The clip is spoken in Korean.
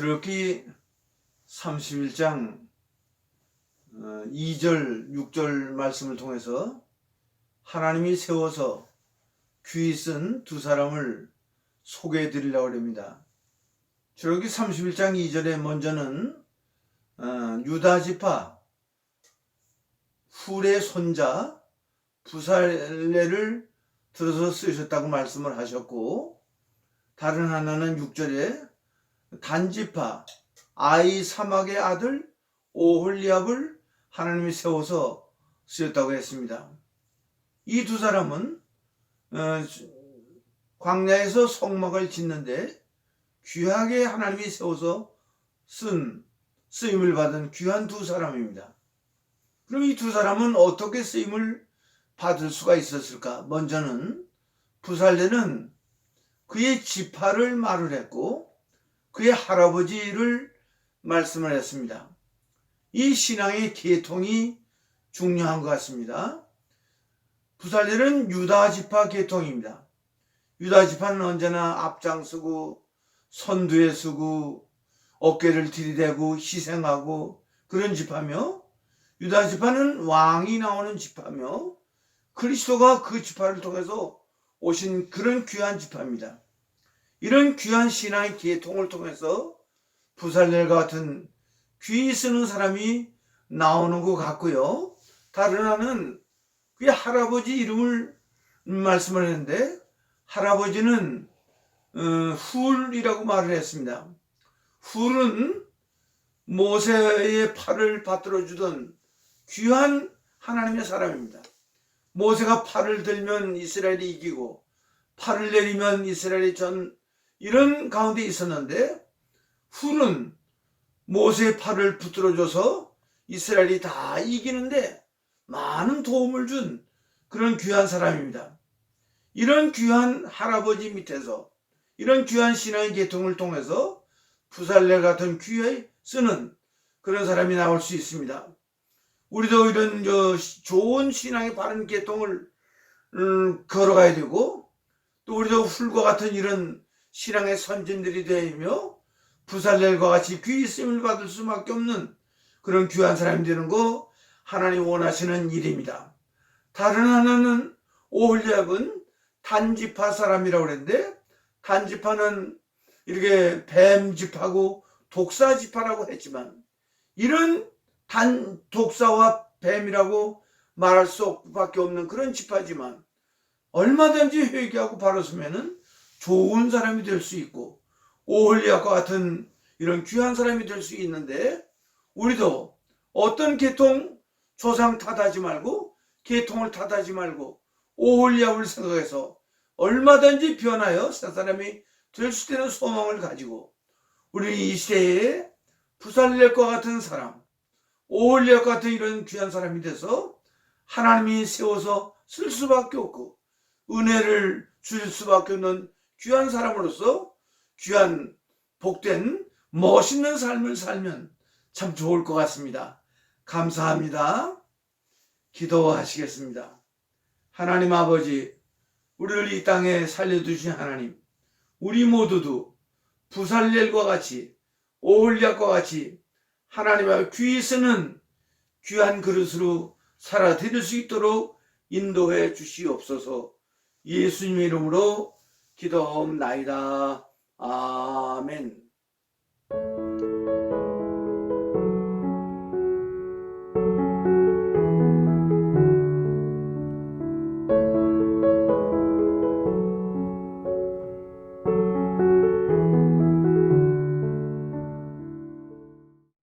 출애굽기 31장 2절, 6절 말씀을 통해서 하나님이 세워서 귀히 쓴 두 사람을 소개해 드리려고 합니다. 출애굽기 31장 2절에 먼저는 어, 유다 지파 훌의 손자 부살레를 들어서 쓰셨다고 말씀을 하셨고 다른 하나는 6절에 단지파 아이 사막의 아들 오홀리압을 하나님이 세워서 쓰였다고 했습니다. 이 두 사람은 어, 광야에서 성막을 짓는데 귀하게 하나님이 세워서 쓴 쓰임을 받은 귀한 두 사람입니다. 그럼 이 두 사람은 어떻게 쓰임을 받을 수가 있었을까? 먼저는 부살레는 그의 지파를 말을 했고 그의 할아버지를 말씀을 했습니다. 이 신앙의 계통이 중요한 것 같습니다. 부살레는 유다 지파 계통입니다. 유다 지파는 언제나 앞장서고 선두에 서고 어깨를 들이대고 희생하고 그런 지파며 유다 지파는 왕이 나오는 지파며 그리스도가 그 지파를 통해서 오신 그런 귀한 지파입니다. 이런 귀한 신앙의 계통을 통해서 부살렐과 같은 귀 쓰는 사람이 나오는 것 같고요. 다른 하나는 그의 할아버지 이름을 말씀을 했는데 할아버지는 어, 훌이라고 말을 했습니다. 훌은 모세의 팔을 받들어 주던 귀한 하나님의 사람입니다. 모세가 팔을 들면 이스라엘이 이기고 팔을 내리면 이스라엘이 전 이런 가운데 있었는데 훌은 모세의 팔을 붙들어줘서 이스라엘이 다 이기는데 많은 도움을 준 그런 귀한 사람입니다. 이런 귀한 할아버지 밑에서 이런 귀한 신앙의 계통을 통해서 부살레 같은 귀에 쓰는 그런 사람이 나올 수 있습니다. 우리도 이런 저 좋은 신앙의 바른 계통을 음, 걸어가야 되고 또 우리도 훌과 같은 이런 신앙의 선진들이 되며 부살렐과 같이 귀 있음을 받을 수밖에 없는 그런 귀한 사람이 되는 거 하나님 원하시는 일입니다. 다른 하나는 오홀리압은 단지파 사람이라고 그랬는데 단지파는 이렇게 뱀지파고 독사지파라고 했지만 이런 단 독사와 뱀이라고 말할 수밖에 없는 그런 지파지만 얼마든지 회개하고 바로 서면은 좋은 사람이 될 수 있고 오홀리아과 같은 이런 귀한 사람이 될 수 있는데 우리도 어떤 계통 조상 탓하지 말고 계통을 탓하지 말고 오홀리아를 생각해서 얼마든지 변하여 새 사람이 될 수 있는 소망을 가지고 우리 이 시대에 부살렐과 같은 사람 오홀리아 같은 이런 귀한 사람이 돼서 하나님이 세워서 쓸 수밖에 없고 은혜를 줄 수밖에 없는 귀한 사람으로서 귀한 복된 멋있는 삶을 살면 참 좋을 것 같습니다. 감사합니다. 기도하시겠습니다. 하나님 아버지, 우리를 이 땅에 살려두신 하나님, 우리 모두도 부살렐과 같이 오홀리아과 같이 하나님의 귀 쓰는 귀한 그릇으로 살아드릴 수 있도록 인도해 주시옵소서 예수님의 이름으로 기도하옵나이다. 아멘.